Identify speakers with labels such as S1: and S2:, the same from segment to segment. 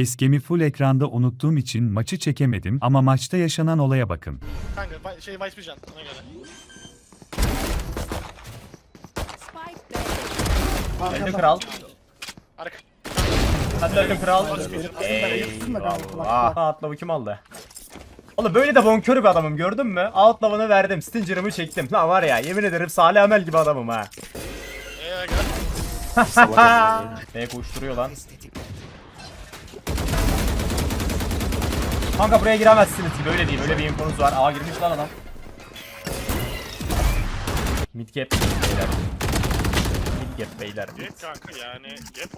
S1: Facecam'i full ekranda unuttuğum için maçı çekemedim ama maçta yaşanan olaya bakın.
S2: Kanka va- şey Vice Pigeon ona göre.
S3: Öldü kral.
S2: Arka.
S3: Hadi öldü kral. Eyvallah. Outlaw'u kim aldı? Oğlum böyle de bonkör bir adamım gördün mü? Outlaw'ını verdim. Stinger'ımı çektim. Lan var ya yemin ederim Salih Amel gibi adamım ha.
S2: Eee gel.
S3: Ne koşturuyor lan? Kanka buraya giremezsiniz gibi öyle değil. Öyle bir infonuz var. Aa girmiş lan adam. Mid gap beyler. Mid gap beyler.
S2: Git kanka yani. Gep.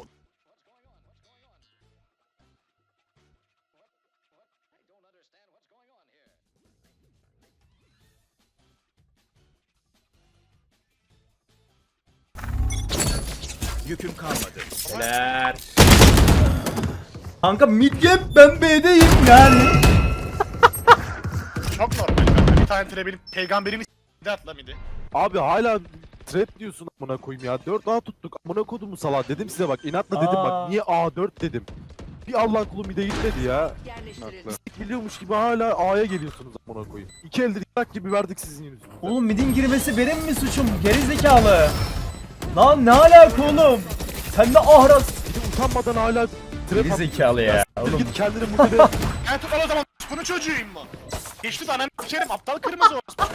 S3: Beyler. Kanka mid gap ben B'deyim yani.
S2: Çok normal kanka. Bir tane tire benim peygamberimi s***de atla midi.
S4: Abi hala trap diyorsun amına koyayım ya. 4 A tuttuk amına kodumu salak dedim size bak inatla dedim
S3: Aa.
S4: bak niye A4 dedim. Bir Allah kulu mide gitmedi ya.
S5: yerleştirildi.
S4: Biliyormuş gibi hala A'ya geliyorsunuz amına koyayım. İki eldir yak gibi verdik sizin yüzünüzden.
S3: Oğlum midin girmesi benim mi suçum? Geri zekalı. Lan ne alaka oğlum? Sen de ahraz.
S4: Bir de utanmadan hala trap
S3: Geri zekalı ya. Oğlum
S4: Git kendini mutede.
S2: Ben tut al o zaman. Bunu çocuğuyum mu? Geçti ananı s**erim aptal kırmızı olsun.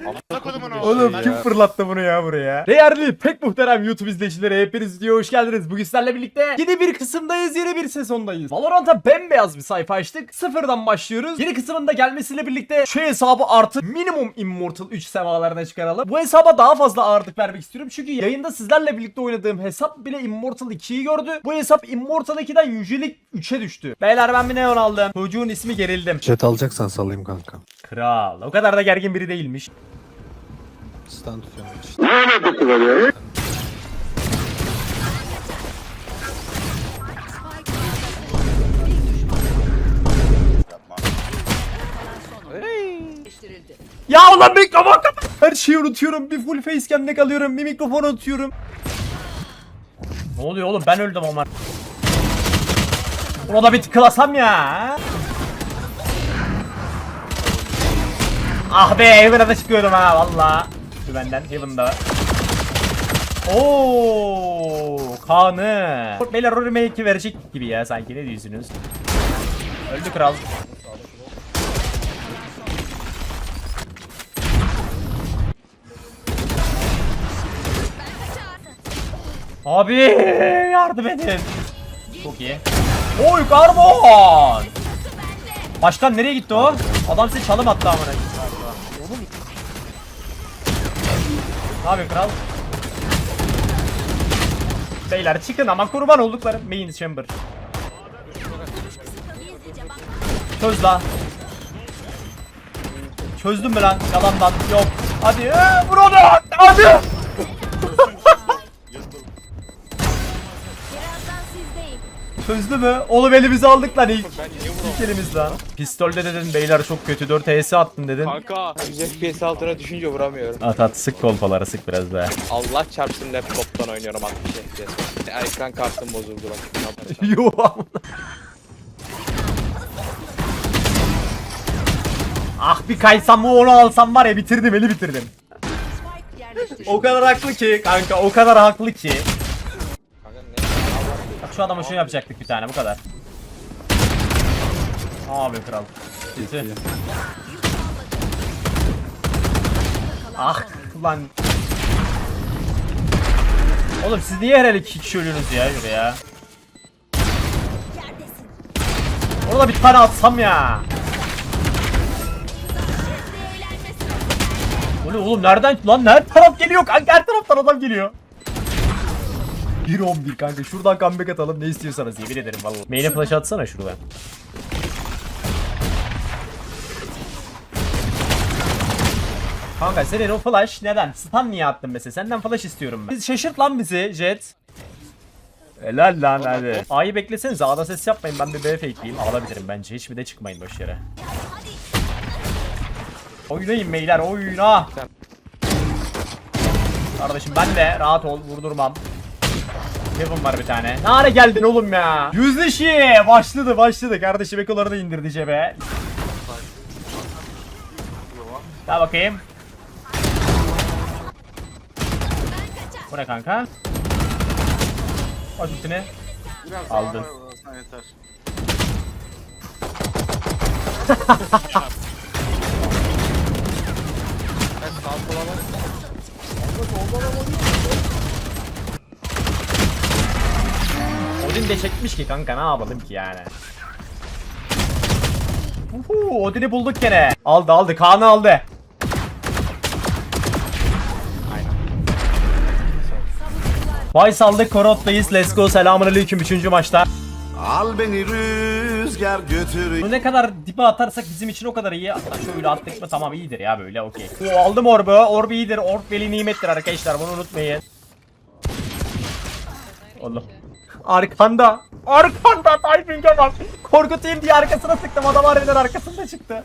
S2: Amına kodumun oğlu.
S3: Oğlum
S4: ya.
S3: kim fırlattı bunu ya buraya? Değerli pek muhterem YouTube izleyicileri hepiniz videoya hoş geldiniz. Bugün sizlerle birlikte yeni bir kısımdayız, yeni bir sezondayız. Valorant'a bembeyaz bir sayfa açtık. Sıfırdan başlıyoruz. Yeni kısmın da gelmesiyle birlikte şu hesabı artık minimum Immortal 3 semalarına çıkaralım. Bu hesaba daha fazla ağırlık vermek istiyorum. Çünkü yayında sizlerle birlikte oynadığım hesap bile Immortal 2'yi gördü. Bu hesap Immortal 2'den yücelik 3'e düştü. Beyler ben bir neon aldım. Çocuğun ismi gerildim.
S6: Jet alacaksan salayım kanka.
S3: Kral. O kadar da gergin biri değilmiş.
S6: Stand tutuyorum işte.
S5: Yerleştirildi.
S3: Ya ulan mikrofon kapat. Her şeyi unutuyorum. Bir full facecam'de kalıyorum. Bir mikrofon unutuyorum. Ne oluyor oğlum? Ben öldüm Omar. Ona da bir tıklasam ya. Ah be Heaven'a da çıkıyordum ha valla. Şu benden Heaven'da. Oo, kanı. Beyler remake'i verecek gibi ya sanki ne diyorsunuz? Öldü kral. Abi yardım edin. Çok iyi. Oy karbon. Başkan nereye gitti o? Adam size çalım attı amına. Oğlum. Ne yapıyorsun kral? Beyler çıkın ama kurban olduklarım. Main chamber. Çöz la. Çözdün mü lan? Yalandan. Yok. Hadi. Ee, vur onu. Hadi. Çözdü mü? Oğlum elimizi aldık lan ilk. İlk elimiz lan. Pistolde dedin beyler çok kötü 4 HS attın dedin.
S7: Kanka 100 FPS altına düşünce vuramıyorum.
S3: At at sık kolpaları sık biraz daha.
S7: Allah çarpsın laptoptan oynuyorum 60 FPS. Ekran kartım bozuldu bak.
S3: Yuh. ah bir kaysam onu alsam var ya bitirdim eli bitirdim. O kadar haklı ki kanka o kadar haklı ki.
S7: Kanka ne?
S3: Bak şu adama şunu yapacaktık bir tane bu kadar. Abi kral. Kötü. Ah lan. Oğlum siz niye her el iki kişi ölüyorsunuz ya yürü ya. Orada bir tane atsam ya. O ne oğlum nereden lan her taraf geliyor kanka her taraftan adam geliyor. 1-11 kanka şuradan comeback atalım ne istiyorsanız yemin ederim vallahi. Main'e flash atsana şuradan. Kanka senin o flash neden? Stun niye attın mesela? Senden flash istiyorum ben. Biz şaşırt lan bizi Jet. Helal lan hadi. A'yı beklesenize A'da ses yapmayın ben bir B fakeleyeyim. Alabilirim bence hiçbir de çıkmayın boş yere. Oynayın beyler oyna. Kardeşim ben de rahat ol vurdurmam. Heaven var bir tane. Ne hale geldin oğlum ya? Yüzleşi. Başladı başladı. Kardeşim ekoları da indirdi cebe. Gel bakayım. Bu ne kanka? Aç üstüne.
S2: Biraz
S3: Aldın.
S2: var, yeter.
S3: Odin de çekmiş ki kanka ne yapalım ki yani. Uhu, Odin'i bulduk gene. Aldı aldı Kaan'ı aldı. Aldık Korot'tayız. Let's go. Selamun aleyküm 3. maçta.
S8: Al beni rüzgar götür.
S3: Bu ne kadar dibe atarsak bizim için o kadar iyi. Hatta şöyle attık mı tamam iyidir ya böyle okey. Oo, Aldım orbu. Orb iyidir. Orb veli nimettir arkadaşlar bunu unutmayın. Oğlum. Arkanda. Arkanda timing'e bak. Korkutayım diye arkasına sıktım. Adam harbiden arkasında çıktı.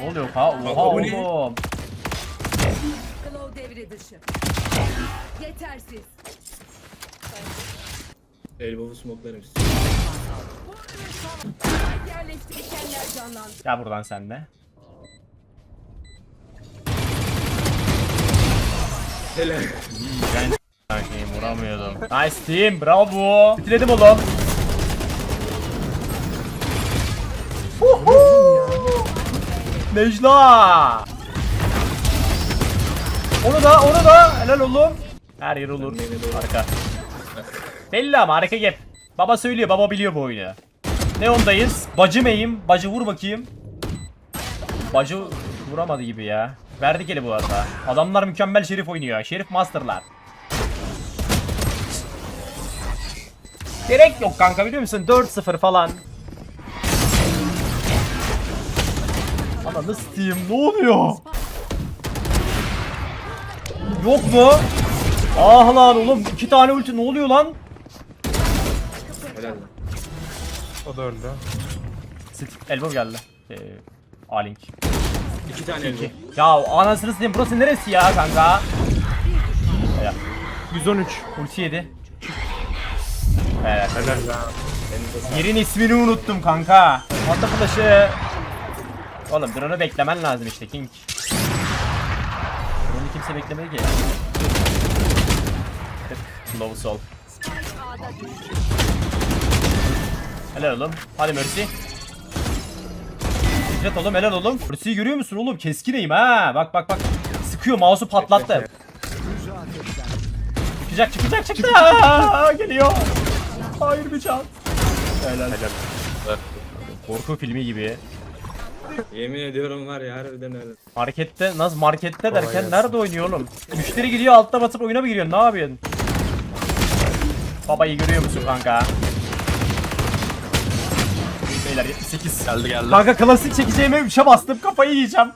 S3: Ne oluyor ha? Oha oğlum.
S5: Claw devre dışı. Yetersiz.
S7: Elbow'u smoklarım
S5: Yerleştirirkenler canlandı.
S3: Gel buradan sen de.
S7: Helal.
S3: Ben Bakayım vuramıyordum. Nice team bravo. Bitirelim oğlum. Huhu. Necla. Onu da onu da helal oğlum. Her yer olur. Arka. Belli ama arka gap. Baba söylüyor baba biliyor bu oyunu. Ne ondayız? Bacı meyim. Bacı vur bakayım. Bacı vuramadı gibi ya. Verdik eli bu arada. Adamlar mükemmel şerif oynuyor. Şerif masterlar. Gerek yok kanka biliyor musun? 4-0 falan. Nasıl diyeyim? Ne oluyor? Yok mu? Ah lan oğlum iki tane ulti ne oluyor lan?
S7: Helal lan.
S4: O da öldü.
S3: Sit elbow geldi. Ee, A-Link.
S7: İki tane elbow.
S3: Ya anasını satayım burası neresi ya kanka? Ya,
S4: 113.
S3: ulti yedi. Evet. Yerin ismini unuttum kanka. Mata flash'ı. Oğlum drone'u beklemen lazım işte King. Kimse beklemedi ki. Tık, Low sol. Helal oğlum. Hadi Mercy. Jet oğlum helal oğlum. Mercy'yi görüyor musun oğlum? Keskin eğim ha. Bak bak bak. Sıkıyor mouse'u patlattı. Çıkacak çıkacak çıktı. Aa, geliyor. Hayır bir can. Helal. Korku filmi gibi.
S7: Yemin ediyorum var ya harbiden öyle.
S3: Markette nasıl markette derken nerede oynuyor oğlum? Müşteri gidiyor altta basıp oyuna mı giriyorsun? Ne yapıyorsun? Babayı görüyor musun kanka? Beyler 78.
S6: Geldi geldi.
S3: Kanka klasik çekeceğime 3'e bastım kafayı yiyeceğim.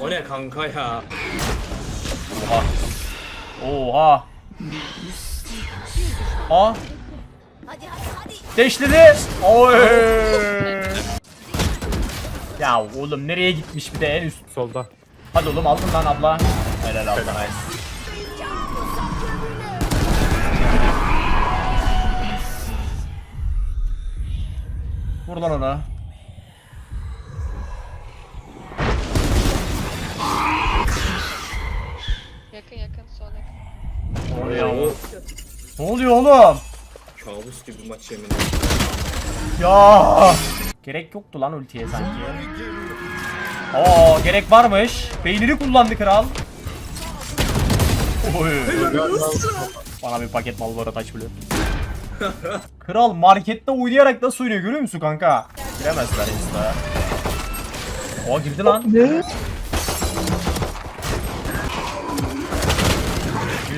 S7: O ne kanka ya?
S3: Oha. Aa.
S5: Hadi hadi hadi.
S3: Deşledi. Oy. Ya oğlum nereye gitmiş bir de en üst.
S4: Solda.
S3: Hadi oğlum aldın lan abla. Helal abla nice. Vur lan ona.
S9: Yakın yakın sol yakın.
S3: Ne oluyor oğlum? Ne oluyor oğlum?
S7: Kabus gibi maç yemin
S3: Ya. Gerek yoktu lan ultiye sanki. Oo gerek varmış. Beynini kullandı kral. Oy. Bana bir paket Malboro taş bile. Kral markette oynayarak nasıl oynuyor görüyor musun kanka? Giremezler insta. O girdi lan. Ne?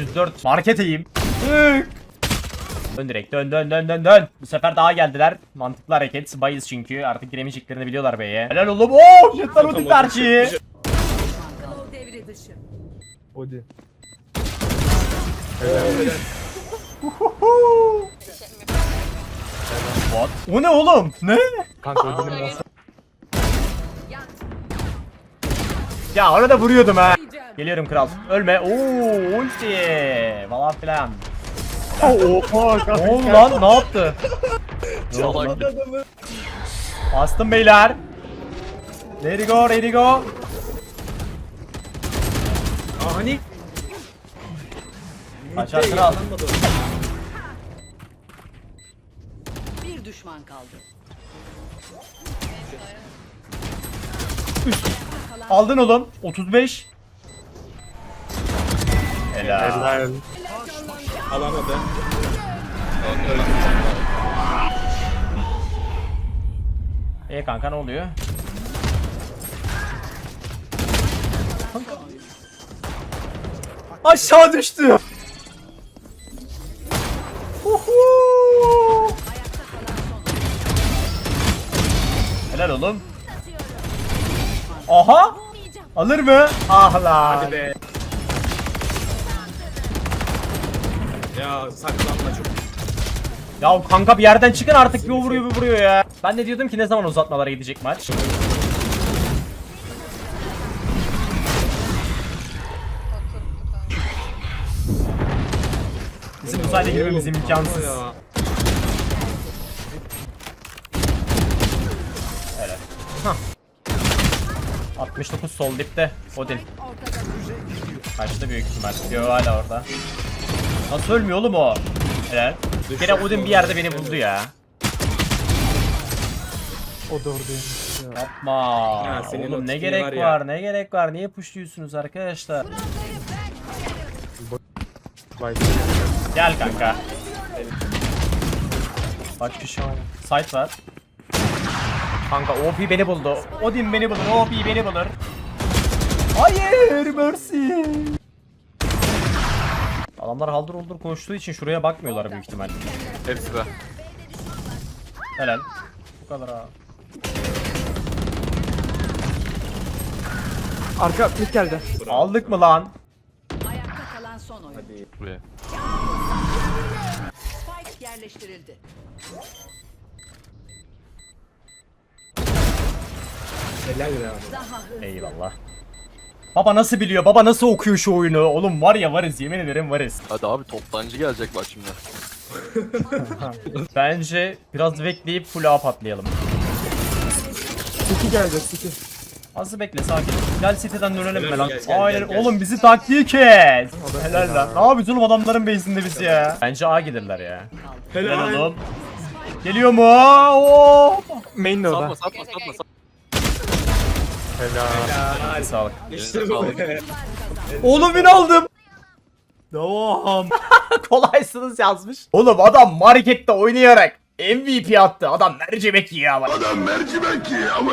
S3: 104 marketeyim. Tık. Dön direkt dön dön dön dön dön. Bu sefer daha geldiler. Mantıklı hareket. Bayız çünkü. Artık giremeyeceklerini biliyorlar beye. Helal oğlum. Oo, jetler ulti tercihi.
S5: Claw devre dışı.
S4: Odi.
S3: What? O ne oğlum? Ne?
S4: Kanka masa.
S5: Yat.
S3: Ya ona da vuruyordum ha. Geliyorum kral. Ölme. Oo ulti. Falan filan.
S2: Oha
S3: Ne oldu lan? Ne yaptı? Ne oldu lan? Bastım beyler. Let it go, let it go.
S10: Hani
S3: Kaçar kral.
S5: Bir düşman kaldı.
S3: Aldın oğlum. 35. Helal.
S10: Alamadı.
S3: E kanka ne oluyor? Aşağı düştü. Uhu. Helal oğlum. Aha. Alır mı? Ah lan.
S10: Hadi be. Ya saklanma çok.
S3: Ya kanka bir yerden çıkın artık bir o vuruyor bir vuruyor ya. Ben de diyordum ki ne zaman uzatmalara gidecek maç. Bizim uzayda girmemiz imkansız. Evet. Hah. 69 sol dipte. Odin. Kaçtı büyük ihtimal. Yo hala orada. Nasıl ölmüyor oğlum o? Helal. Bir kere Odin bir yerde beni buldu ya.
S6: O ya.
S3: Yapma.
S10: Senin
S3: Oğlum ne gerek
S10: var
S3: var, ne gerek var? Niye pushluyorsunuz arkadaşlar? Gel kanka. Bak şu şu an. Site var. Kanka OP beni buldu. Odin beni bulur. OP beni bulur. Hayır mercy. Adamlar haldır oldur koştuğu için şuraya bakmıyorlar büyük ihtimalle.
S7: Hepsi de.
S3: Helal. Bu kadar ha.
S6: Arka mid geldi.
S3: Aldık mı lan?
S5: Ayakta kalan son oyun.
S7: Buraya.
S5: Spike yerleştirildi.
S10: Helal
S5: hızlı.
S3: Eyvallah. Baba nasıl biliyor? Baba nasıl okuyor şu oyunu? Oğlum var ya varız yemin ederim varız.
S7: Hadi abi toptancı gelecek bak şimdi.
S3: Bence biraz bekleyip full up atlayalım.
S6: City geldi City.
S3: Az bekle sakin. Gel City'den dönelim mi lan?
S10: gel, gel,
S3: Aynen
S10: gel, gel.
S3: oğlum bizi taktiği kes. Helal lan. Ne yapıyorsun oğlum adamların base'inde biz ya? Bence A giderler ya. Helal
S10: Helal.
S3: oğlum. Geliyor mu? Oo.
S6: Main de orada.
S7: Satma satma satma satma.
S10: Helal.
S3: Sağlık.
S10: İşte bu.
S3: Oğlum bin aldım. Devam. Kolaysınız yazmış. Oğlum adam markette oynayarak MVP attı. Adam mercimek yiyor ama.
S8: Adam mercimek yiyor ama